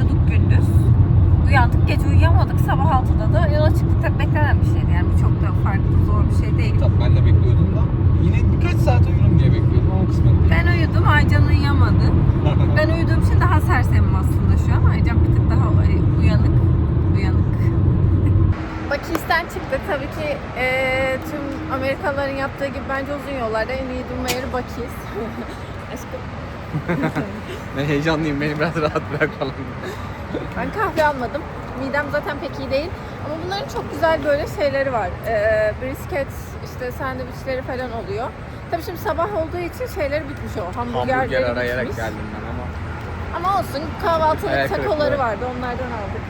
uyuduk gündüz. Uyandık, gece uyuyamadık. Sabah 6'da da yola çıktık. Tabii beklenen bir şeydi yani. Çok da farklı, zor bir şey değil. Tabii ben de bekliyordum da. Yine birkaç saat uyurum diye bekliyordum ama kısmet değil. Ben uyudum, Aycan uyuyamadı. Ben uyuduğum için daha sersemim aslında şu an. Aycan bir tık daha uyanık. Uyanık. Bakis'ten çıktı. Tabii ki eee, tüm Amerikalıların yaptığı gibi bence uzun yollarda en iyi yeri Bakis. Aşkım. Ben heyecanlıyım beni biraz rahat bırak falan. Ben kahve almadım. Midem zaten pek iyi değil. Ama bunların çok güzel böyle şeyleri var. Ee, brisket, işte sandviçleri falan oluyor. Tabii şimdi sabah olduğu için şeyleri bitmiş o. Hamburgerleri Hamburger arayarak bitmiş. geldim ben ama. Ama olsun kahvaltılık Hayal takoları vardı. Onlardan aldık.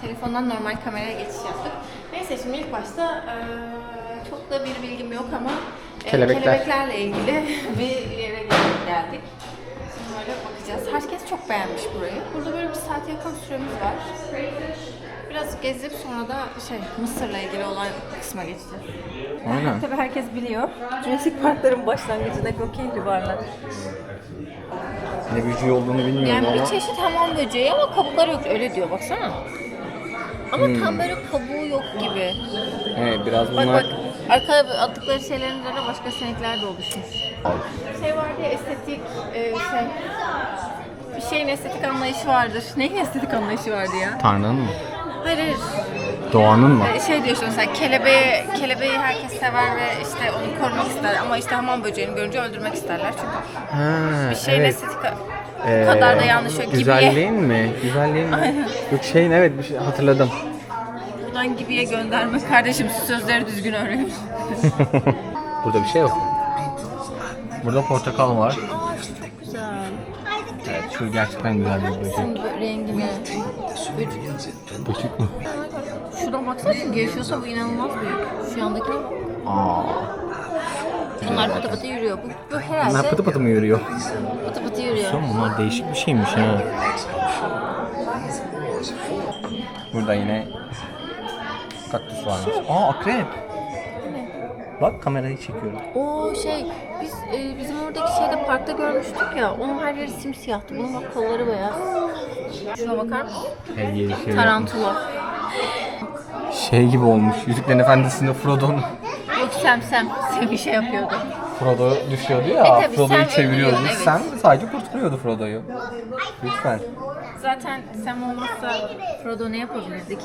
Telefondan normal kameraya geçiş yaptık. Neyse şimdi ilk başta eee, çok da bir bilgim yok ama Kelebekler. kelebeklerle ilgili bir yere gel- geldik. Şimdi böyle bakacağız. Herkes çok beğenmiş burayı. Burada böyle bir saat yakın süremiz var. Biraz gezip sonra da şey Mısır'la ilgili olan kısma geçeceğiz. Aynen. Tabii herkes biliyor. Jurassic Park'ların başlangıcındaki o kehri varlar. Ne büyücü olduğunu bilmiyorum Yani bir ama. çeşit hamam böceği ama kabukları yok öyle diyor baksana. Ama tam böyle kabuğu yok gibi. Evet biraz Bak bunlar... bak arka attıkları şeylerin üzerine başka sinekler de oluşmuş. Şey vardı ya estetik e, şey bir şeyin estetik anlayışı vardır. Neyin estetik anlayışı vardı ya? Tanrı'nın mı? Hayır hayır. Doğanın mı? E, Şey diyor işte mesela kelebeği, kelebeği herkes sever ve işte onu korumak ister ama işte hamam böceğini görünce öldürmek isterler çünkü Ha, bir şeyin evet. estetik Ee, kadar da yanlış yok. Güzelliğin mi? Güzelliğin mi? Yok şeyin evet bir şey hatırladım. Buradan gibiye gönderme kardeşim sözleri düzgün öğrenin. Burada bir şey yok. Burada portakal var. Güzel. Evet şu gerçekten güzel bir böcek. Bu rengine. Böcek. Mi? Şuradan baksana yaşıyorsa bu inanılmaz büyük. Şu yandaki Aa. bunlar pıtı pıtı yürüyor. Bu, bu herhalde Bunlar pıtı pıtı mı yürüyor? pıtı pıtı yürüyor. Son bunlar değişik bir şeymiş ha. Burada yine kaktüs varmış. Aa akrep. Bak kamerayı çekiyorum. O şey biz e, bizim oradaki şeyde parkta görmüştük ya. Onun her yeri simsiyahtı. Bunun bak kolları beyaz. Şuna bakar mısın? Her yeri şey Tarantula. Şey gibi olmuş. Yüzüklerin Efendisi'nde Frodo'nun Yok Sem Sem. Sem bir şey yapıyordu. Frodo düşüyordu ya. E Frodo'yu Sam çeviriyordu. evet. Sen sadece kurtarıyordu Frodo'yu. Lütfen. Zaten Sem olmazsa Frodo ne yapabilirdi ki?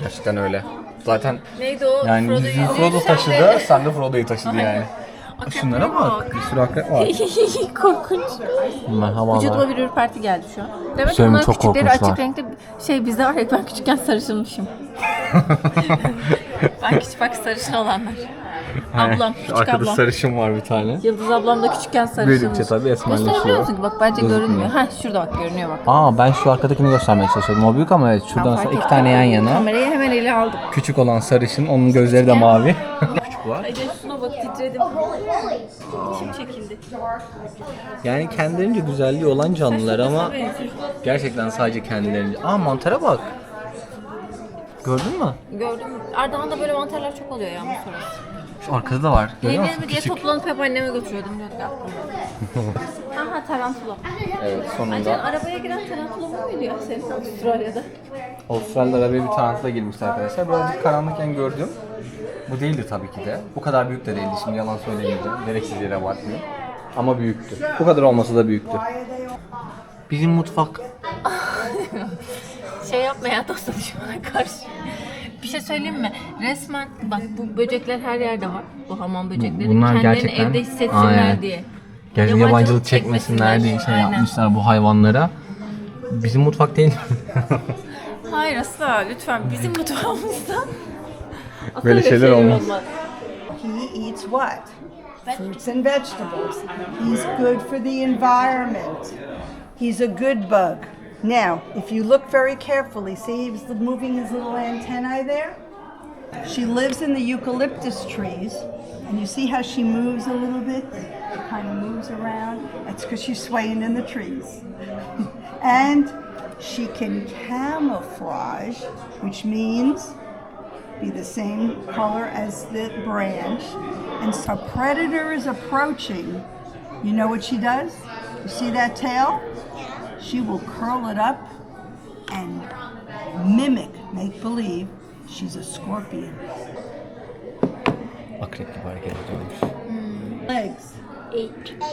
Gerçekten öyle. Zaten Neydi o? yani yüzüğü Frodo taşıdı, sen de Frodo'yu taşıdı yani. Şunlara bak. Bir sürü akrep var. Korkunç. Merhabalar. Vücuduma bir ürperti geldi şu an. Demek ki Söyleme, onlar çok küçükleri korkunçlar. açık renkte şey bizde var ya ben küçükken sarışınmışım. ben küçük bak sarışın olanlar. Ablam, küçük Arkada ablam. sarışın var bir tane. Yıldız ablam da küçükken sarışınmış. Büyüdükçe tabii esmerleşiyor. Gösterebiliyor musun ki? Bak bence Gözükmüyor. görünmüyor. Ha şurada bak görünüyor bak. Aa ben şu arkadakini göstermeye çalışıyordum. O büyük ama evet sonra fark iki tane yan yana. Kamerayı hemen ele aldım. Küçük olan sarışın, onun gözleri de mavi. Küçük var. Ece şuna bak titredim. İçim çekildi. Yani kendilerince güzelliği olan canlılar ama gerçekten sadece kendilerince. Aa mantara bak. Gördün mü? Gördüm. Ardahan'da böyle mantarlar çok oluyor yalnız sonrası. Şu arkada da var. Görüyor musun? mi diye Küçük. toplanıp hep anneme götürüyordum. Aklıma. Aha tarantula. Evet Acan sonunda. arabaya giren tarantula bu muydu ya senin Avustralya'da? Avustralya'da arabaya bir tarantula girmişti arkadaşlar. Böyle bir karanlıkken gördüm. Bu değildi tabii ki de. Bu kadar büyük de değildi. Şimdi yalan söylemeyeceğim. Gereksiz yere abartmıyorum. Ama büyüktü. Bu kadar olmasa da büyüktü. Bizim mutfak. Şey yapma ya dostum düşmana karşı. Bir şey söyleyeyim mi? Resmen bak bu böcekler her yerde var. Bu hamam böcekleri. Bunlar Kendilerini gerçekten- evde hissetsinler Aynen. diye. Gerçi yabancılık çekmesinler diye şey Aynen. yapmışlar bu hayvanlara. Bizim mutfak değil. Hayır asla lütfen bizim mutfağımızda. Asla Böyle öyle şeyler şey olmaz. He eats what? Fruits and vegetables. He's good for the environment. He's a good bug. Now, if you look very carefully, see he's moving his little antennae there? She lives in the eucalyptus trees, and you see how she moves a little bit? She kind of moves around. That's because she's swaying in the trees. and she can camouflage, which means be the same color as the branch. And so a predator is approaching. You know what she does? You see that tail? She will curl it up and mimic, make believe she's a scorpion. Akrep gibi hareket ediyormuş. Legs. Eight.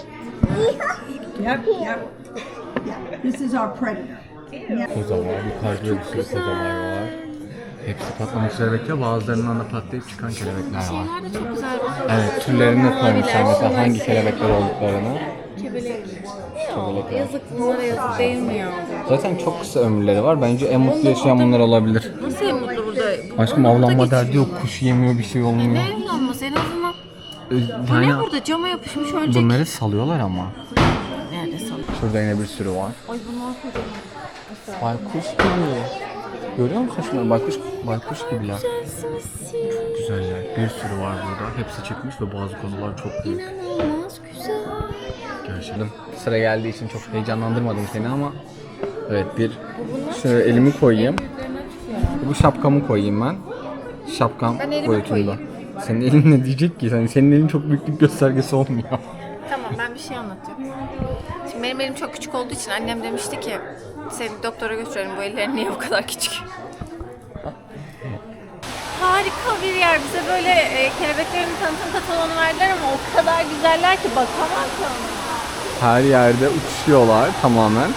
Yep, yep. Yeah, this is our predator. Yeah. Koza var, yukarıda bir sürü kozalar var. Hepsi patlamak üzere bekliyor. Bazılarından da patlayıp çıkan kelebekler var. Şeyler de çok güzel. Evet, türlerini de koymuşlar mesela hangi kelebekler olduklarını. Kebelek. Yazık bunlara yazık değil mi ya? Zaten çok kısa ömürleri var. Bence en mutlu yaşayan bunlar olabilir. Nasıl en mutlu burada? Bu- Aşkım burada avlanma derdi yok, kuş yemiyor, bir şey olmuyor. Ne evlenmesi en azından. Ee, Bu ne Yani burada? Cama yapışmış ölecek. bunları salıyorlar ama. Nerede sanırım? Şurada yine bir sürü var. Ay bunlar kocaman. Baykuş gibi. Görüyor musun şunları? Baykuş, baykuş gibiler. Çok güzeller. Bir sürü var burada. Hepsi çıkmış ve bazı konular çok büyük. İnanılmaz güzel. Gerçekten. Sıra geldiği için çok heyecanlandırmadım seni ama evet bir şöyle elimi koyayım. Bu şapkamı koyayım ben. Şapkam Ben elimi boyutunda. koyayım. Senin elin ne diyecek ki? Senin, senin elin çok büyüklük göstergesi olmuyor. Tamam ben bir şey anlatacağım. Şimdi benim elim çok küçük olduğu için annem demişti ki seni doktora götürelim bu ellerin niye bu kadar küçük? Harika bir yer. Bize böyle e, kelebeklerin tanıtım katalonu verdiler ama o kadar güzeller ki ona. Her yerde uçuşuyorlar tamamen.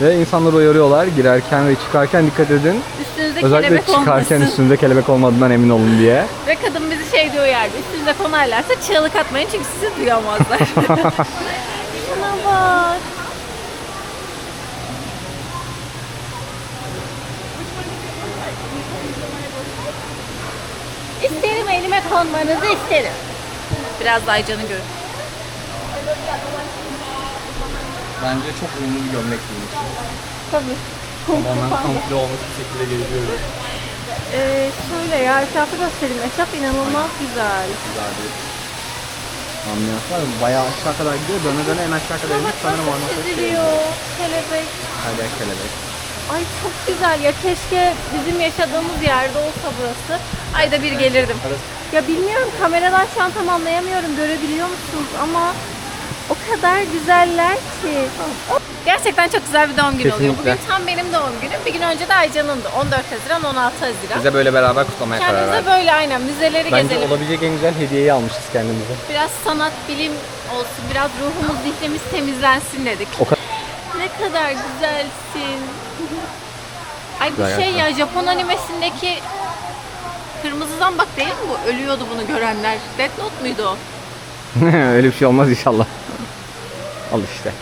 Ve insanları uyarıyorlar girerken ve çıkarken dikkat edin. Üstünüzde Özellikle kelebek çıkarken olmasın. üstünüzde kelebek olmadığından emin olun diye. Ve kadın bizi şey diyor yerde. Üstünüze konarlarsa çığlık atmayın çünkü sizi duyamazlar. Şuna bak. İsterim elime konmanızı isterim. Biraz da Aycan'ı görün. Bence çok uyumlu bir gömlek giymiş. Tabii. Tamamen kamufle olmuş bir şekilde geziyoruz. Ee, şöyle ya etrafı göstereyim. Etraf inanılmaz güzel. Güzel bir ambiyans var. Bayağı aşağı kadar gidiyor. Döne döne en aşağı kadar inip sanırım orman çiziliyor? Kelebek. Yer kelebek. Ay çok güzel ya keşke bizim yaşadığımız yerde olsa burası. Ayda bir gelirdim. Ya bilmiyorum kameradan şu an tam anlayamıyorum görebiliyor musunuz ama o kadar güzeller ki. Gerçekten çok güzel bir doğum günü oluyor. Kesinlikle. Bugün tam benim doğum günüm. Bir gün önce de Aycan'ındı. 14 Haziran, 16 Haziran. Bize böyle beraber kutlamaya karar Kendimize verdik. böyle aynen müzeleri Bence gezelim. olabilecek en güzel hediyeyi almışız kendimize. Biraz sanat, bilim olsun, biraz ruhumuz, zihnimiz temizlensin dedik. O kadar. Ne kadar güzelsin. Ay bu Güzel şey gerçekten. ya Japon animesindeki kırmızı zambak değil mi bu? Ölüyordu bunu görenler. Death Note muydu o? Öyle bir şey olmaz inşallah. Al işte.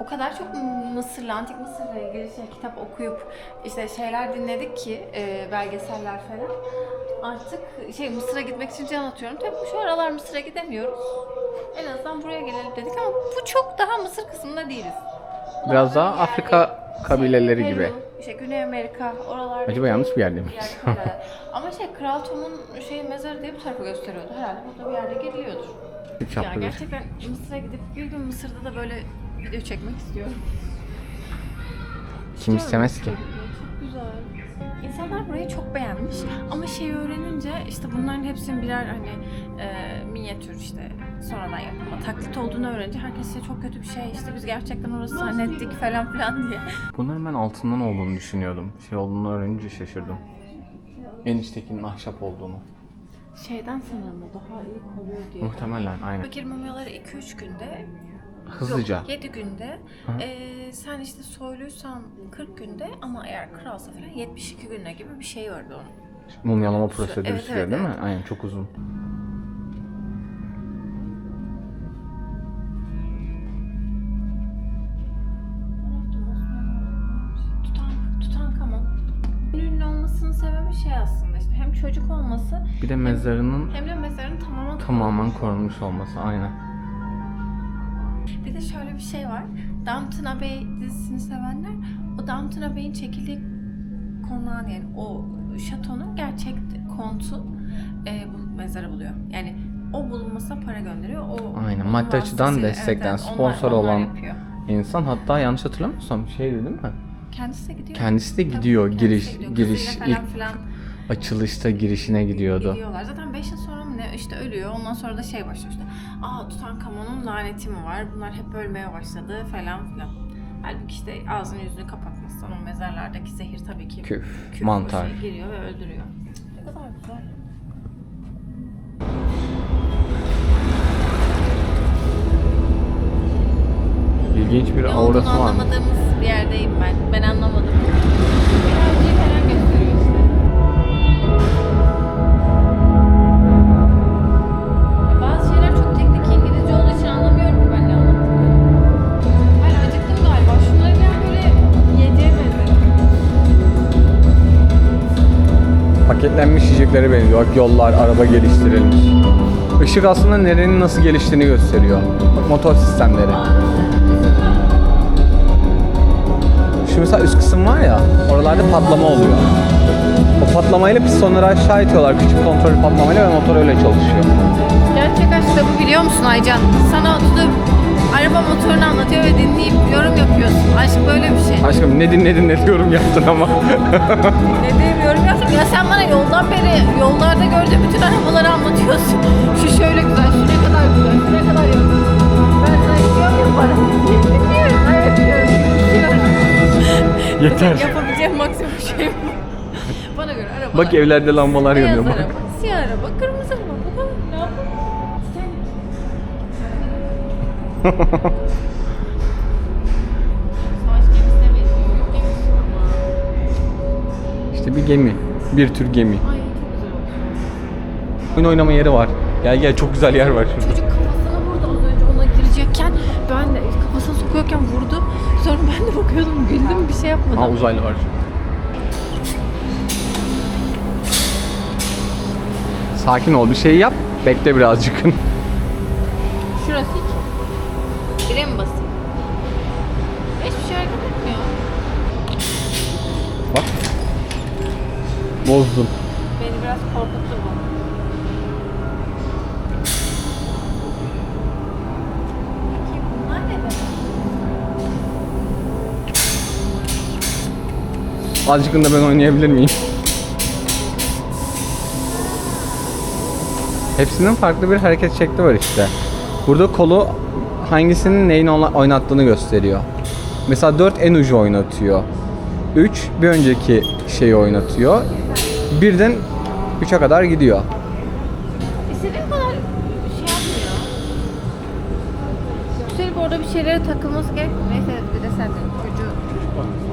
O kadar çok Mısır'la, Antik Mısır'la ilgili şey, kitap okuyup işte şeyler dinledik ki e, belgeseller falan. Artık şey Mısır'a gitmek için can atıyorum. Tabii şu aralar Mısır'a gidemiyoruz. En azından buraya gelelim dedik ama bu çok daha Mısır kısmında değiliz. Biraz daha Afrika kabileleri Peru, gibi. İşte Güney Amerika oralarda. Acaba yanlış bir yerde ülkeler. Ama şey Kral Tom'un şey mezarı diye bu tarafa gösteriyordu. Herhalde burada bir yerde geliyordur. Yapmadım. gerçekten Mısır'a gidip bir gün Mısır'da da böyle video çekmek istiyorum. Kim istemez ki? Çok güzel. İnsanlar burayı çok beğenmiş ama şeyi öğrenince işte bunların hepsinin birer hani e, minyatür işte sonradan yapılma taklit olduğunu öğrenince herkes işte çok kötü bir şey işte biz gerçekten orası zannettik falan filan diye. Bunların ben altından olduğunu düşünüyordum. Şey olduğunu öğrenince şaşırdım. En içtekinin ahşap olduğunu. Şeyden sanırım o daha iyi koruyor diye. Muhtemelen aynen. Fakir mumyaları 2-3 günde Hızlıca. Yok 7 günde. Ee, sen işte soyluysan 40 günde ama eğer kralsa falan 72 günde gibi bir şey vardı onun. Mumyalama prosedürü Evet, sürüyor evet, değil mi? evet. Aynen çok uzun. Tutan, Tutankamon. Ünlü olmasının sebebi şey aslında hem çocuk olması Bir de mezarının hem de mezarın tamamen tamamen korunmuş olması aynen. Bir de şöyle bir şey var. Downton Abbey dizisini sevenler o Downton Abbey'in çekildiği konağın yani o şatonun gerçek kontu e, bu mezarı buluyor. Yani o bulunmasına para gönderiyor. O Aynen, maddi açıdan destekleyen, evet, sponsor onlar- onlar olan yapıyor. insan hatta yanlış hatırlamıyorsam şeydi değil mi? Kendisi de gidiyor. Kendisi de Tabii, gidiyor, kendisi giriş- de gidiyor. giriş ilk- falan Açılışta girişine gidiyordu. gidiyorlar. Zaten 5 yıl sonra mı ne işte ölüyor. Ondan sonra da şey başlıyor işte. Aa Tutankamon'un laneti mi var? Bunlar hep ölmeye başladı falan filan. Halbuki işte ağzını yüzünü kapatmazsan o mezarlardaki zehir tabii ki Küf, küf mantar. şey giriyor ve öldürüyor. Ne kadar güzel. İlginç bir aurası var. anlamadığımız bir yerdeyim ben. Ben anlamadım. Yiyeceklere benziyor. Bak yollar, araba geliştirilmiş. Işık aslında nerenin nasıl geliştiğini gösteriyor. Bak motor sistemleri. Şu mesela üst kısım var ya, oralarda patlama oluyor. O patlamayla pistonları aşağı itiyorlar küçük kontrol patlamayla ve motor öyle çalışıyor. Gerçek aşk da bu biliyor musun Aycan? Sana tutup araba motorunu anlatıyor ve dinleyip yorum yapıyorsun. Aşk böyle bir şey. Aşkım ne dinledin ne yorum yaptın ama. Ne diyeyim. Ya sen bana yoldan beri yollarda gördüğüm bütün arabaları anlatıyorsun. Şu şöyle güzel, şu ne kadar güzel, şu ne kadar yok. Ben sana istiyorum ya para. Dinliyorum, evet diyorum. istiyorum. Yeter. Yapabileceğim maksimum şey bu. Bana göre araba. Bak evlerde lambalar yanıyor bak. araba, siyah araba, kırmızı araba. Bu kadar. Ne yapalım? İşte bir gemi. Bir tür gemi. Ay çok güzel olmuş. Oyun oynama yeri var. Gel gel çok güzel yer var şurada. Çocuk kafasına vurdu az önce ona girecekken ben de kafasına sokuyorken vurdu. Sonra ben de bakıyordum güldüm bir şey yapmadım. Ha uzaylı var. Sakin ol bir şey yap. Bekle birazcık. Bozdum. Beni biraz korkuttu bu. Peki bunlar ne be? Azıcık da ben oynayabilir miyim? Hepsinin farklı bir hareket şekli var işte. Burada kolu hangisinin neyin oyna- oynattığını gösteriyor. Mesela 4 en ucu oynatıyor. 3 bir önceki şeyi oynatıyor. Birden 3'e kadar gidiyor. İstediğim kadar şey yapmıyor. Üstelik orada bir şeylere takılması gerek. Neyse bir de sen de çocuğu. Çocuk oynasın.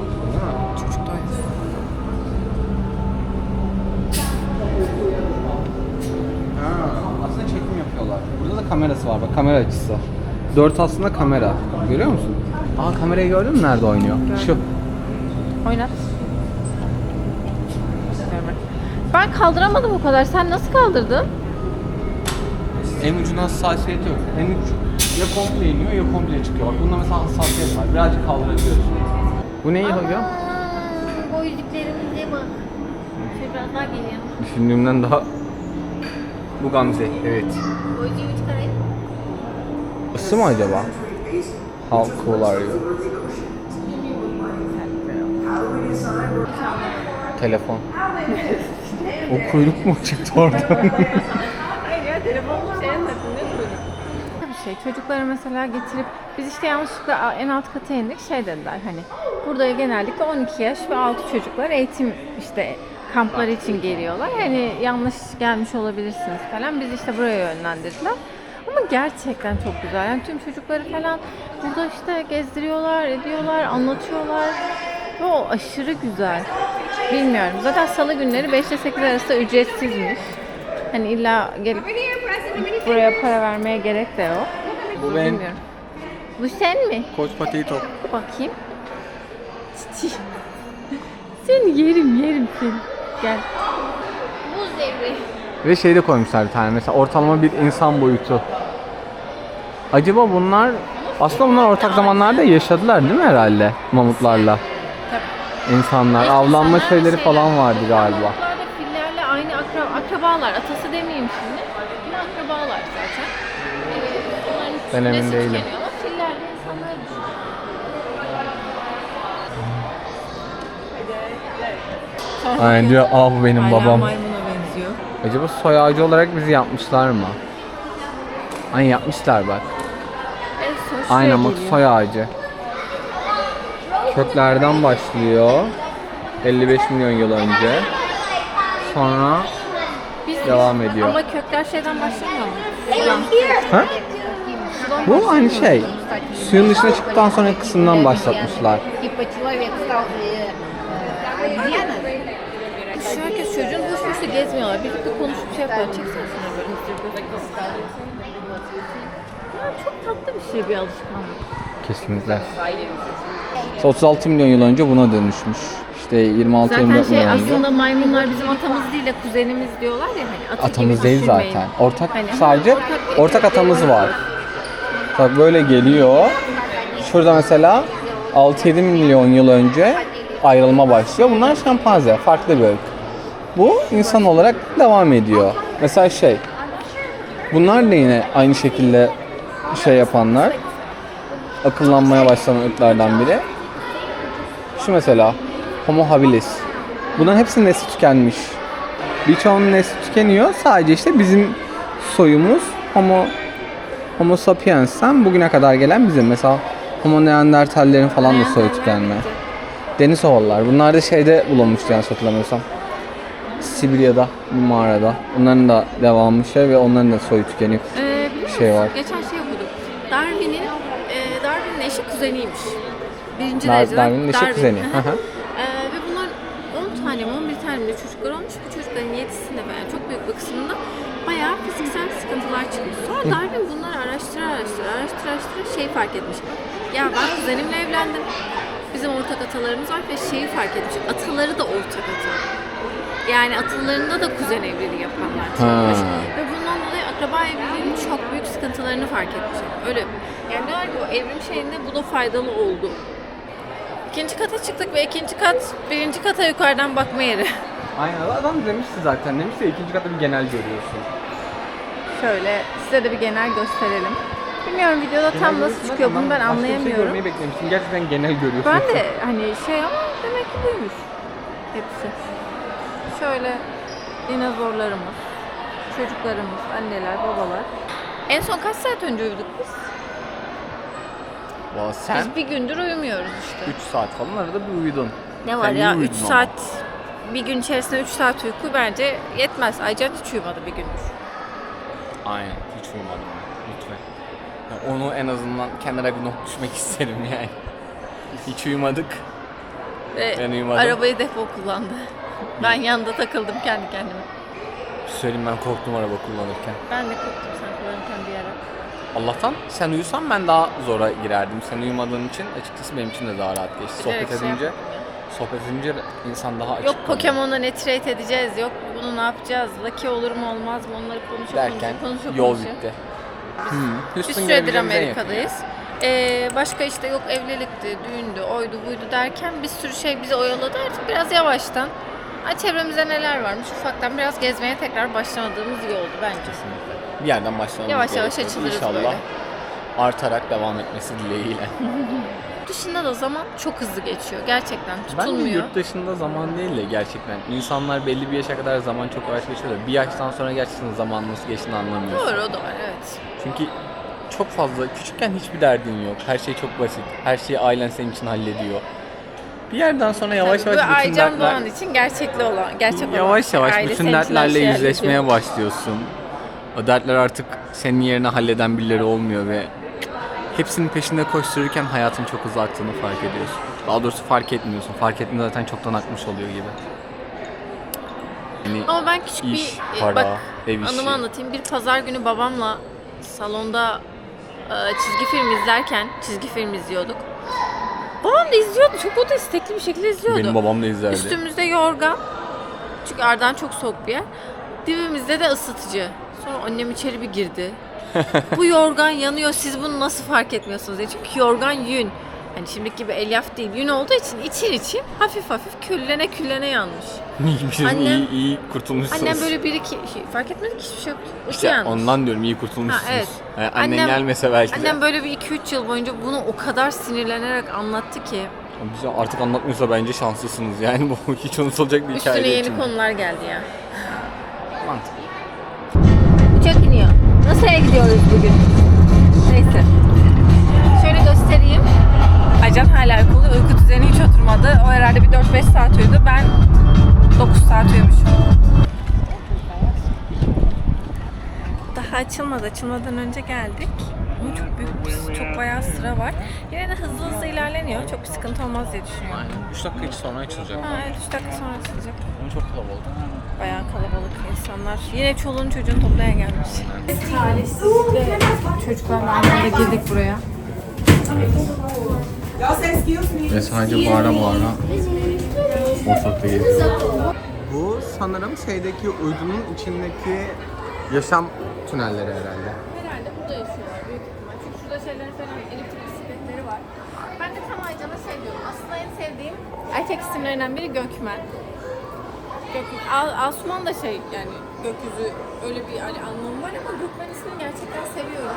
Aslında çekim yapıyorlar. Burada da kamerası var bak kamera açısı. 4 aslında kamera. Görüyor musun? Aa kamerayı gördün mü nerede oynuyor? Şu. Oynat. Ben kaldıramadım o kadar. Sen nasıl kaldırdın? En ucuna hassasiyet yok. En uç ya komple iniyor ya komple çıkıyor. Bak bunda mesela hassasiyet var. Birazcık kaldırabiliyorsun. Bu neyi hocam? Boyacıklarımıza bak. Şöyle biraz daha geliyor. Düşündüğümden daha... Bu Gamze. Evet. Boyacığı çıkarayım. Isı mı acaba? How cool are you? Telefon. O kuyruk mu çıktı oradan? Hayır ya telefonum şeye takılıyor Bir şey çocukları mesela getirip biz işte yanlışlıkla en alt kata indik şey dediler hani burada genellikle 12 yaş ve altı çocuklar eğitim işte kampları için geliyorlar. Hani yanlış gelmiş olabilirsiniz falan. Biz işte buraya yönlendirdiler. Ama gerçekten çok güzel. Yani tüm çocukları falan burada işte gezdiriyorlar, ediyorlar, anlatıyorlar. Ve o aşırı güzel. Bilmiyorum. Zaten salı günleri 5 ile 8 arası ücretsizmiş. Hani illa gelip buraya para vermeye gerek de yok. Bu benim Bilmiyorum. Bu sen mi? Koç Potato. Bakayım. Cici. Seni yerim yerim seni. Gel. Buz devri. Ve şey de koymuşlar bir tane mesela ortalama bir insan boyutu. Acaba bunlar aslında bunlar ortak zamanlarda yaşadılar değil mi herhalde mamutlarla? İnsanlar İşte avlanma insanlar şeyleri şeyler- falan vardı galiba. Da fillerle aynı akra- akrabalar. Atası demeyeyim şimdi. Ama akrabalar zaten. Ee, onların Ben emin nesli değilim. tükeniyor. Düşün. Aynen diyor ah bu benim Hala babam. maymuna benziyor. Acaba soy ağacı olarak bizi yapmışlar mı? Aynen yapmışlar bak. En son şuraya Aynen bak geliyor. soy ağacı köklerden başlıyor. 55 milyon yıl önce. Sonra Biz devam ediyor. Ama kökler şeyden başlamıyor mu? Ha? Bu aynı şey. Suyun dışına çıktıktan sonraki kısımdan başlatmışlar. Şu herkes çocuğun boş boşta gezmiyorlar. Birlikte konuşup şey yapıyorlar. Çeksene sana böyle Çok tatlı bir şey bir alışkanlık. Kesinlikle. 36 milyon yıl önce buna dönüşmüş. İşte 26-24 Zaten milyon şey önce. aslında maymunlar bizim atamız değil de kuzenimiz diyorlar ya hani atı Atamız gibi değil düşünmeyin. zaten. Ortak Hani sadece ortak- ortak atamız var. Bak böyle geliyor. Şurada mesela 6-7 milyon yıl önce ayrılma başlıyor. Bunlar şempanze, farklı bir ırk. Bu insan olarak devam ediyor. Mesela şey, bunlar da yine aynı şekilde şey yapanlar. Akıllanmaya başlayan ırklardan biri. Şu mesela Homo habilis. Bunların hepsinin nesli tükenmiş. Birçoğunun nesli tükeniyor. Sadece işte bizim soyumuz Homo Homo sapiens'ten bugüne kadar gelen bizim. Mesela Homo neandertallerin falan da soyu tükenme. Deniz ovalılar. Bunlar da şeyde bulunmuştu yanlış hatırlamıyorsam. Sibirya'da bir mağarada. Onların da devamı şey ve onların da soyu tükeniyor. Ee, Şey var. Geçen şey okuduk. Darwin'in e, Darwin'in eşi kuzeniymiş. Birinci Dar- dereceden Darwin'in eşi kuzeni. Ee, ve bunlar 10 tane mi 11 tane mi çocuklar olmuş. Bu çocukların 7'sinde veya çok büyük bir kısmında bayağı fiziksel sıkıntılar çıkmış. Sonra Darwin bunları araştıra araştıra araştıra araştıra şey fark etmiş. Ya ben kuzenimle evlendim. Bizim ortak atalarımız var ve şeyi fark etmiş. Ataları da ortak ata. Yani atalarında da kuzen evliliği yapanlar çıkmış. Ha. Ve bundan dolayı akraba evliliğinin çok büyük sıkıntılarını fark etmiş. Öyle. Yani diyorlar ki o evrim şeyinde bu da faydalı oldu. İkinci kata çıktık ve ikinci kat birinci kata yukarıdan bakma yeri. Aynen adam demişti zaten. Demişti ya, ikinci katta bir genel görüyorsun. Şöyle size de bir genel gösterelim. Bilmiyorum videoda tam Genel nasıl görüyorsun çıkıyor zaten bunu ben başka bir şey anlayamıyorum. görmeyi beklemiştim. Gerçekten genel görüyorsun. Ben de hani şey ama demek ki buymuş hepsi. Şöyle dinozorlarımız, çocuklarımız, anneler, babalar. En son kaç saat önce uyuduk biz? Valla sen Biz bir gündür uyumuyoruz işte. 3 saat falan arada bir uyudun. Ne var Sen iyi ya 3 uyudun ama. saat bir gün içerisinde 3 saat uyku bence yetmez. Aycan hiç uyumadı bir gündür. Aynen hiç uyumadım lütfen. Ya onu en azından kenara bir not düşmek isterim yani. Hiç uyumadık. Ve Ben uyumadım. arabayı depo kullandı. Ben yanında takıldım kendi kendime. Söyleyeyim ben korktum araba kullanırken. Ben de korktum sen kullanırken bir ara. Allah'tan sen uyusan ben daha zora girerdim. Sen uyumadığın için açıkçası benim için de daha rahat geçti. Bilerek Sohbet şey edince sohbet edince insan daha açık Yok kalıyor. Pokemon'la ne trade edeceğiz, yok bunu ne yapacağız, Lucky olur mu olmaz mı onları konuşup derken konuşup konuşup yol konuşup. bitti. Bir Houston süredir gelebileceğimiz en yakın Amerika'dayız. Ee, başka işte yok evlilikti, düğündü, oydu buydu derken bir sürü şey bizi oyaladı. Artık biraz yavaştan Ay çevremizde neler varmış ufaktan biraz gezmeye tekrar başlamadığımız iyi oldu bence. yer. Bir yerden başlamamız Yavaş yavaş gerekiyor. açılırız İnşallah böyle. artarak devam etmesi dileğiyle. Dışında da zaman çok hızlı geçiyor. Gerçekten Ben de tutulmuyor. yurt dışında zaman değil de gerçekten insanlar belli bir yaşa kadar zaman çok yavaş geçiyor da bir yaştan sonra gerçekten zaman nasıl geçtiğini anlamıyorsun. Doğru o da var evet. Çünkü çok fazla küçükken hiçbir derdin yok. Her şey çok basit. Her şeyi ailen senin için hallediyor. Bir yerden sonra yavaş Tabii yavaş bu bütün Aycan dertler Doğan için gerçekli olan, gerçek olan. yavaş yavaş Aile bütün senin için her dertlerle şeyi yüzleşmeye hallediyor. başlıyorsun. O dertler artık senin yerine halleden birileri olmuyor ve hepsinin peşinde koştururken hayatın çok hızlı aktığını fark ediyorsun. Daha doğrusu fark etmiyorsun. Fark ettiğinde zaten çoktan akmış oluyor gibi. Yani Ama ben küçük iş, bir para, bak ev işi. anımı anlatayım. Bir pazar günü babamla salonda e, çizgi film izlerken çizgi film izliyorduk. Babam da izliyordu. Çok o da istekli bir şekilde izliyordu. benim babam da izlerdi. Üstümüzde yorgan. Çünkü Ardahan çok soğuk bir yer. Dibimizde de ısıtıcı. Sonra annem içeri bir girdi. Bu yorgan yanıyor. Siz bunu nasıl fark etmiyorsunuz diye. Çünkü yorgan yün. Hani şimdiki gibi elyaf değil, yün olduğu için için için hafif hafif küllene küllene yanmış. Annem- iyi, iyi kurtulmuşsunuz. Annem böyle bir iki şey, fark etmedi ki hiçbir şey yoktu. İşte yanmış. ondan diyorum iyi kurtulmuşsunuz. Ha, evet. Yani annen Annem- gelmese belki de. Annem böyle bir 2-3 yıl boyunca bunu o kadar sinirlenerek anlattı ki Bize artık anlatmıyorsa bence şanslısınız. Yani bu hiç unutulacak bir hikaye üstüne değil yeni konular geldi ya. Mantıklı. NASA'ya gidiyoruz bugün. Neyse. Şöyle göstereyim. Acan hala uykulu. Uyku düzeni hiç oturmadı. O herhalde bir 4-5 saat uyudu. Ben 9 saat uyumuşum. Daha açılmadı. Açılmadan önce geldik. Ama çok büyük, çok bayağı sıra var. Yine de hızlı hızlı ilerleniyor. Çok bir sıkıntı olmaz diye düşünüyorum. Aynen. 3 dakika hiç sonra açılacak. Ha, evet 3 dakika sonra açılacak. Ama çok kalabalık. Bayağı kalabalık insanlar. Yine çoluğun çocuğunu toplaya gelmiş. Talihsizlikle çocuklarla anda girdik buraya. Ve sadece bağıra bağıra ortalıkta geziyor. Bu sanırım şeydeki uydunun içindeki yaşam tünelleri herhalde. Herhalde burada yaşıyorlar büyük ihtimal. Çünkü şurada şeylerin falan elektrik bisikletleri var. Ben de tam Aycan'a şey diyorum. Aslında en sevdiğim erkek isimlerinden biri Gökmen. Al, Asuman da şey yani gökyüzü öyle bir hani anlamı var ama Gökmen ismini gerçekten seviyorum.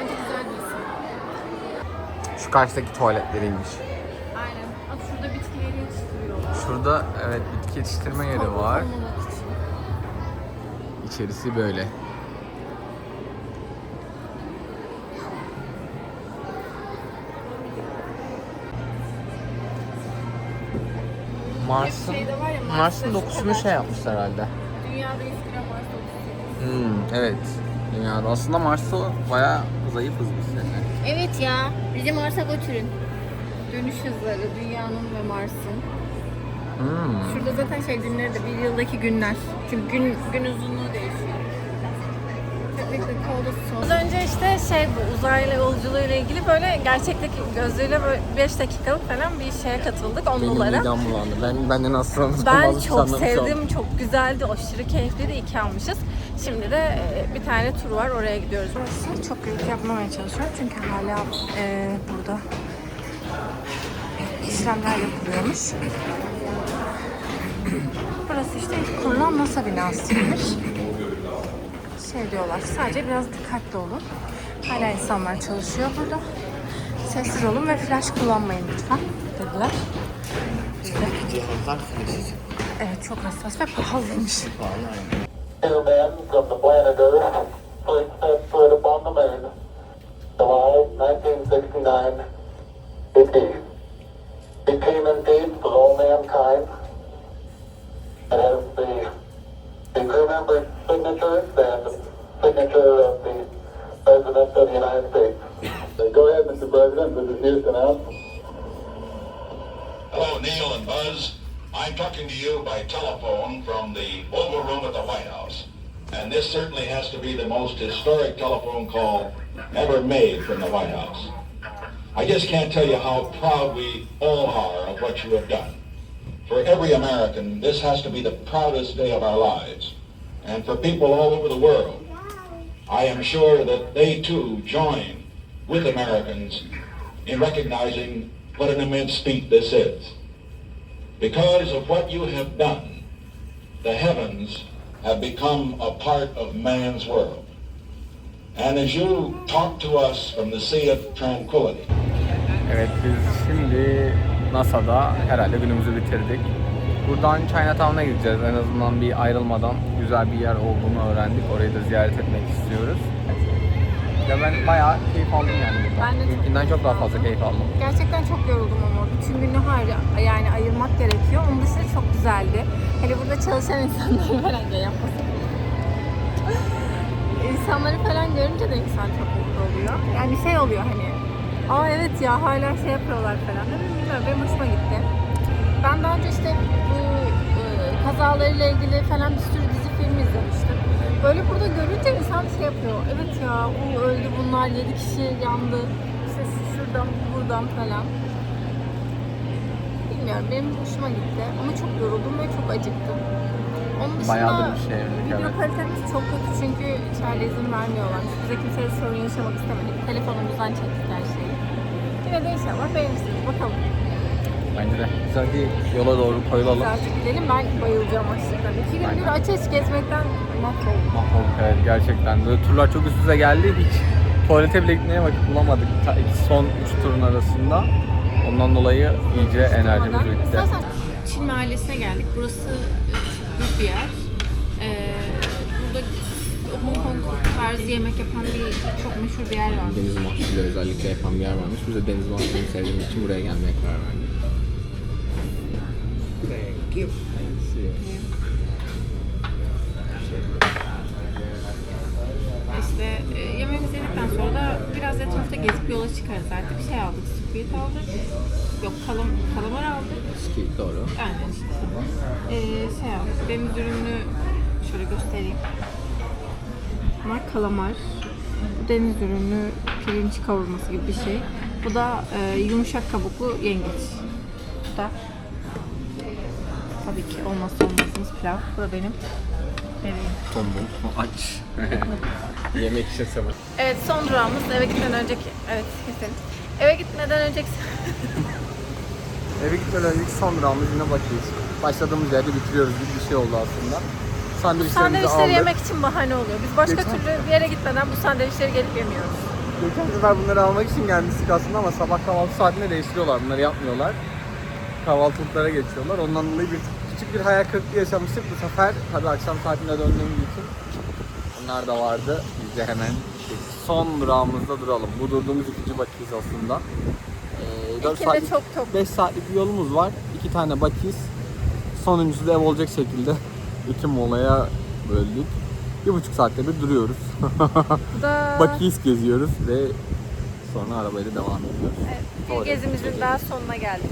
Bence güzel bir isim. Şu karşıdaki tuvaletleriymiş. Aynen. Bak şurada bitkileri yetiştiriyorlar. Şurada evet bitki yetiştirme yeri var. İçerisi böyle. Mars'ın Şeyde var ya, Mars'ın dokusunu şey yapmışlar herhalde. Dünyada 100 gram Mars dokusu. Hmm, evet. Dünyada aslında Mars'ta bayağı zayıfız biz seninle. Evet ya. Bizi Mars'a götürün. Dönüş hızları dünyanın ve Mars'ın. Hmm. Şurada zaten şey günleri de bir yıldaki günler. Çünkü gün, gün uzunluğu değişiyor. Az önce işte şey bu uzaylı yolculuğuyla ilgili böyle gerçekteki gözlüğüyle böyle 5 dakikalık falan bir şeye katıldık Benim onlulara. midem bulandı. Ben benden astronot Ben çok an. sevdim, çok güzeldi, aşırı keyifliydi. İki almışız. Şimdi de e, bir tane tur var, oraya gidiyoruz. Burası çok gürültü yapmamaya çalışıyorum çünkü hala e, burada işlemler yapılıyormuş. Burası işte ilk kurulan NASA binasıymış. Şey diyorlar, sadece biraz dikkatli olun. Hala insanlar çalışıyor burada. Sessiz olun ve flash kullanmayın lütfen dediler. Evet çok hassas ve pahalıymış. two men from the planet Earth first set foot upon the moon, July 1969. It is. It came in peace with all mankind. The signature of the President of the United States. So go ahead, Mr. President. This is Houston out. Hello, Neil and Buzz. I'm talking to you by telephone from the Oval Room at the White House. And this certainly has to be the most historic telephone call ever made from the White House. I just can't tell you how proud we all are of what you have done. For every American, this has to be the proudest day of our lives. And for people all over the world, I am sure that they too join with Americans in recognizing what an immense feat this is. Because of what you have done, the heavens have become a part of man's world. And as you talk to us from the Sea of Tranquility, Evet biz şimdi NASA'da herhalde günümüzü bitirdik. Buradan Chinatown'a gideceğiz. En azından bir ayrılmadan güzel bir yer olduğunu öğrendik. Orayı da ziyaret etmek istiyoruz. Ya ben bayağı keyif aldım yani buradan. Ben de çok Mümkünden çok daha fazla keyif aldım. Gerçekten çok yoruldum ama bütün günü hayır yani ayırmak gerekiyor. Onun dışında çok güzeldi. Hele burada çalışan insanları falan da yapmasın. İnsanları falan görünce de insan çok mutlu oluyor. Yani şey oluyor hani Aa evet ya hala şey yapıyorlar falan. Bilmiyorum benim hoşuma gitti. Ben daha önce işte bu e, kazalarıyla ilgili falan bir sürü dizi film izlemiştim. Böyle burada görünce insan şey yapıyor. Evet ya o öldü bunlar 7 kişi yandı. İşte şuradan buradan falan. Bilmiyorum benim hoşuma gitti. Ama çok yoruldum ve çok acıktım. Onun dışında Bayağıdır bir şey yemedik, video evet. kalitemiz çok kötü çünkü içeride izin vermiyorlar. Bize kimseye sorun yaşamak istemedik. Telefonumuzdan çektik her şeyi. Yine de inşallah beğenirsiniz. Bakalım. Bence de. Hadi yola doğru koyulalım. Birazcık gidelim. Ben bayılacağım açlıktan. İki gündür aç aç gezmekten mahvoldum. Mahvolduk evet gerçekten. Böyle turlar çok üst üste geldi. Hiç tuvalete bile gitmeye vakit bulamadık. Ta, iki son üç turun arasında. Ondan dolayı iyice enerjimiz bitti. İstersen Çin mahallesine geldik. Burası e, büyük bir yer. Ee, burada Hong Kong tarzı yemek yapan bir çok meşhur bir yer var. Deniz mahsulü özellikle yapan bir yer varmış. Biz de deniz mahsulünü sevdiğimiz için buraya gelmeye karar verdik. Thank you. İşte e, yemeğimizi yedikten sonra da biraz etrafta gezip yola çıkarız artık. Bir şey aldık, squid aldık. Yok kalam, kalamar aldık. Ski doğru. Aynen işte. Ee, şey aldık, deniz ürünü şöyle göstereyim. Bunlar kalamar. Bu deniz ürünü pirinç kavurması gibi bir şey. Bu da e, yumuşak kabuklu yengeç. Bu da tabii ki olmazsa olmazımız pilav. Bu da benim bebeğim. Tombul. Aç. Yemek için sabır. Evet son durağımız eve gitmeden önceki... Evet kesin. Eve gitmeden önceki... Eve gitmeden önceki son durağımız yine bakıyoruz. Başladığımız yerde bitiriyoruz gibi bir şey oldu aslında. Sandviçlerimizi Sandviçleri aldık. yemek için bahane oluyor. Biz başka Geçen- türlü bir yere gitmeden bu sandviçleri gelip yemiyoruz. Geçen sefer bunları almak için gelmiştik aslında ama sabah kahvaltı saatinde değiştiriyorlar. Bunları yapmıyorlar. Kahvaltılıklara geçiyorlar. Ondan dolayı bir küçük bir hayal kırıklığı yaşamıştık bu sefer. Tabii akşam saatinde döndüğümüz için bunlar da vardı. Biz de hemen son durağımızda duralım. Bu durduğumuz ikinci bakiyyiz aslında. Ee, dört İkinde saatlik- çok çok. 5 saatlik bir yolumuz var. İki tane bakiyyiz. Sonuncusu da ev olacak şekilde iki molaya böldük. Bir buçuk saatte bir duruyoruz. Da geziyoruz ve sonra arabayla devam ediyoruz. bir Oraya gezimizin daha sonuna geldik.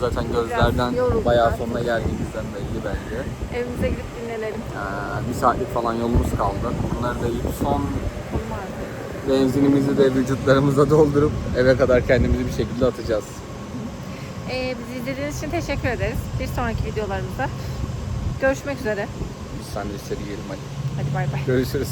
Zaten gözlerden bayağı artık. sonuna geldiğimizden belli bence. Evimize gidip dinlenelim. Ee, bir saatlik falan yolumuz kaldı. Bunları da yiyip son benzinimizi de vücutlarımıza doldurup eve kadar kendimizi bir şekilde atacağız. Ee, bizi izlediğiniz için teşekkür ederiz. Bir sonraki videolarımızda görüşmek üzere. Biz sandviçleri yiyelim hadi. Hadi bay bay. Görüşürüz.